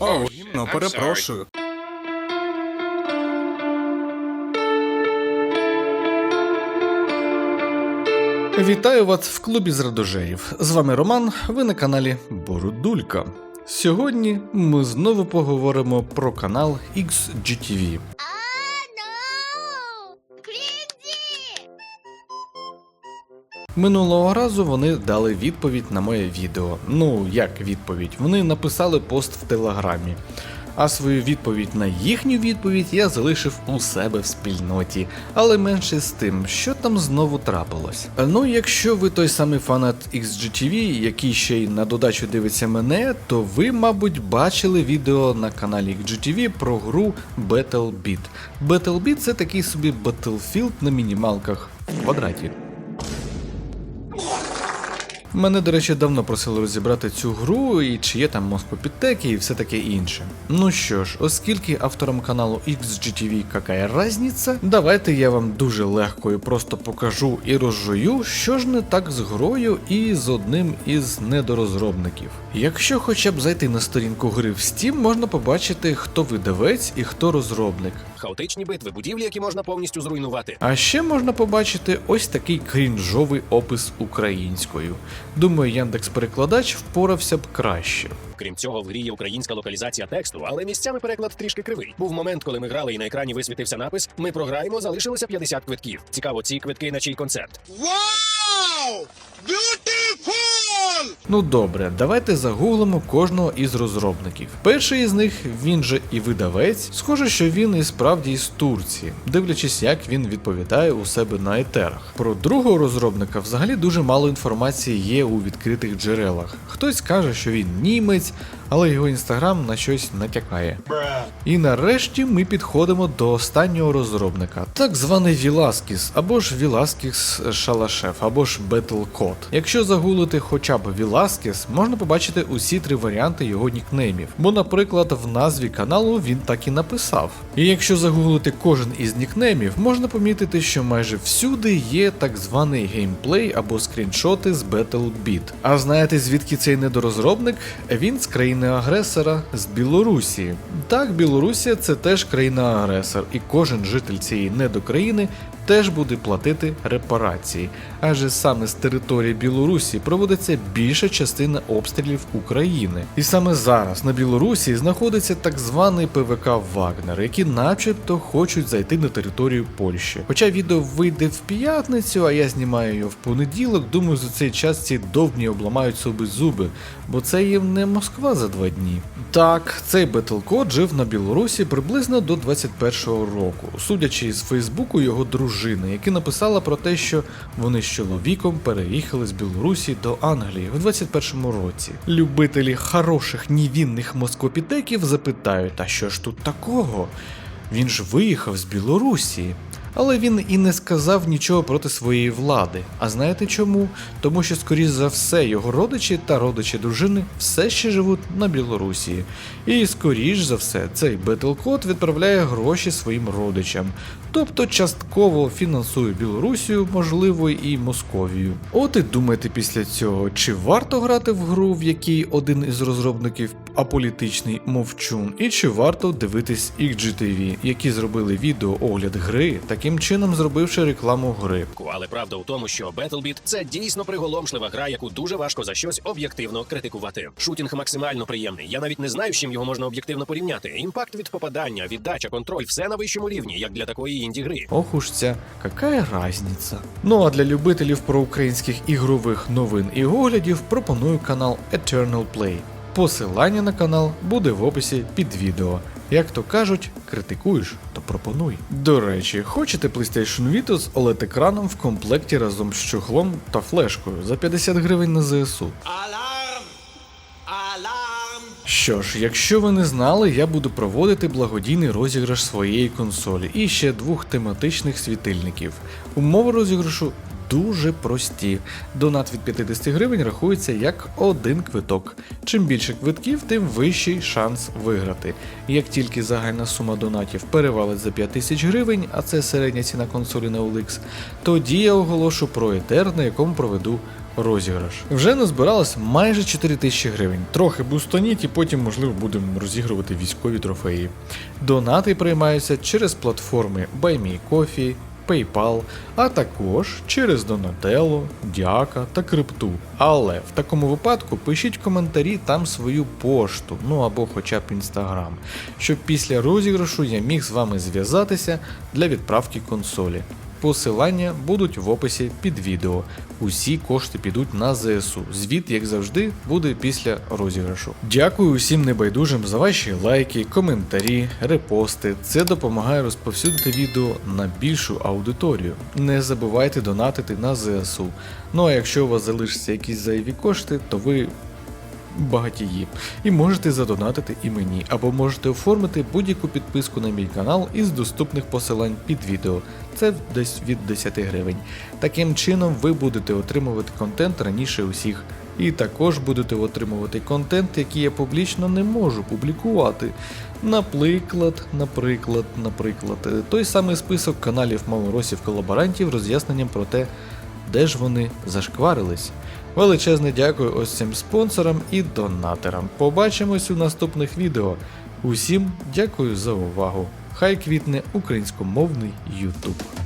О, гімно, перепрошую. Вітаю вас в клубі зрадожерів. З вами Роман, ви на каналі Бородулька. Сьогодні ми знову поговоримо про канал XGTV. Минулого разу вони дали відповідь на моє відео. Ну, як відповідь? Вони написали пост в телеграмі. А свою відповідь на їхню відповідь я залишив у себе в спільноті. Але менше з тим, що там знову трапилось. Ну, якщо ви той самий фанат XGTV, який ще й на додачу дивиться мене, то ви, мабуть, бачили відео на каналі XGTV про гру BattleBeat. BattleBeat це такий собі Battlefield на мінімалках в квадраті. Мене, до речі, давно просили розібрати цю гру і чи є там москопідтеки і все таке інше. Ну що ж, оскільки авторам каналу XGTV какая разниця, давайте я вам дуже легко і просто покажу і розжую, що ж не так з грою і з одним із недорозробників. Якщо хоча б зайти на сторінку гри в Steam, можна побачити, хто видавець і хто розробник. Хаотичні битви, будівлі, які можна повністю зруйнувати. А ще можна побачити ось такий крінжовий опис українською. Думаю, Яндекс перекладач впорався б краще. Крім цього, в грі є українська локалізація тексту, але місцями переклад трішки кривий. Був момент, коли ми грали і на екрані висвітився напис: Ми програємо, залишилося 50 квитків. Цікаво, ці квитки на чий концерт. Wow! Beautiful! Ну добре, давайте загуглимо кожного із розробників. Перший із них, він же і видавець, схоже, що він і справді із Турції, дивлячись, як він відповідає у себе на етерах. Про другого розробника взагалі дуже мало інформації є у відкритих джерелах. Хтось каже, що він німець, але його інстаграм на щось натякає. І нарешті ми підходимо до останнього розробника, так званий Віласкіс, або ж Віласкіс Шалашев, або ж Battle. Якщо загуглити хоча б Віласкіс, можна побачити усі три варіанти його нікнеймів. Бо, наприклад, в назві каналу він так і написав. І якщо загуглити кожен із нікнеймів, можна помітити, що майже всюди є так званий геймплей або скріншоти з BattleBeat. А знаєте звідки цей недорозробник? Він з країни-агресора з Білорусі. Так, Білорусія це теж країна-агресор, і кожен житель цієї недокраїни теж буде платити репарації, адже саме з території Білорусі проводиться більша частина обстрілів України. І саме зараз на Білорусі знаходиться так званий ПВК Вагнер, які начебто хочуть зайти на територію Польщі. Хоча відео вийде в п'ятницю, а я знімаю його в понеділок, думаю, за цей час ці довбні обламають собі зуби, бо це їм не Москва за два дні. Так, цей Battlecode жив на Білорусі приблизно до 21-го року, судячи із Фейсбуку його дружини, яка написала про те, що вони з чоловіком переїхали з Білорусі до Англії в 21-му році. Любителі хороших невінних москопітеків запитають, а що ж тут такого? Він ж виїхав з Білорусі. Але він і не сказав нічого проти своєї влади. А знаєте чому? Тому що, скоріш за все, його родичі та родичі дружини все ще живуть на Білорусі. І скоріш за все, цей Бетлкод відправляє гроші своїм родичам, тобто частково фінансує Білорусію, можливо, і Московію. От і думайте після цього, чи варто грати в гру, в якій один із розробників аполітичний мовчун, і чи варто дивитись XGTV, які зробили відео огляд гри, таким чином зробивши рекламу гри. Але правда у тому, що BattleBeat – це дійсно приголомшлива гра, яку дуже важко за щось об'єктивно критикувати. Шутінг максимально приємний. Я навіть не знаю, з чим його можна об'єктивно порівняти. Імпакт від попадання, віддача, контроль все на вищому рівні, як для такої інді гри. Ох уж ця, какая разниця. Ну а для любителів проукраїнських ігрових новин і оглядів пропоную канал Eternal Play. Посилання на канал буде в описі під відео. Як то кажуть, критикуєш, то пропонуй. До речі, хочете PlayStation Vita з oled екраном в комплекті разом з чохлом та флешкою за 50 гривень на ЗСУ. Що ж, якщо ви не знали, я буду проводити благодійний розіграш своєї консолі і ще двох тематичних світильників. Умови розіграшу дуже прості. Донат від 50 гривень рахується як один квиток. Чим більше квитків, тим вищий шанс виграти. Як тільки загальна сума донатів перевалить за 5000 гривень, а це середня ціна консолі на OLX, тоді я оголошу про етер, на якому проведу розіграш. Вже назбиралось майже 4 тисячі гривень. Трохи бустоніть і потім, можливо, будемо розігрувати військові трофеї. Донати приймаються через платформи BuyMeCoffee, PayPal, а також через Donatello, Дяка та Крипту. Але в такому випадку пишіть коментарі там свою пошту, ну або хоча б інстаграм, щоб після розіграшу я міг з вами зв'язатися для відправки консолі. Посилання будуть в описі під відео. Усі кошти підуть на ЗСУ. Звіт, як завжди, буде після розіграшу. Дякую усім небайдужим за ваші лайки, коментарі, репости. Це допомагає розповсюдити відео на більшу аудиторію. Не забувайте донатити на ЗСУ. Ну а якщо у вас залишаться якісь зайві кошти, то ви багатії. І можете задонатити і мені, або можете оформити будь-яку підписку на мій канал із доступних посилань під відео. Це десь від 10 гривень. Таким чином ви будете отримувати контент раніше усіх. І також будете отримувати контент, який я публічно не можу публікувати. Наприклад, наприклад, наприклад, е, той самий список каналів малоросів колаборантів роз'ясненням про те, де ж вони зашкварились. Величезне дякую ось цим спонсорам і донатерам. Побачимось у наступних відео. Усім дякую за увагу. Хай квітне українськомовний YouTube.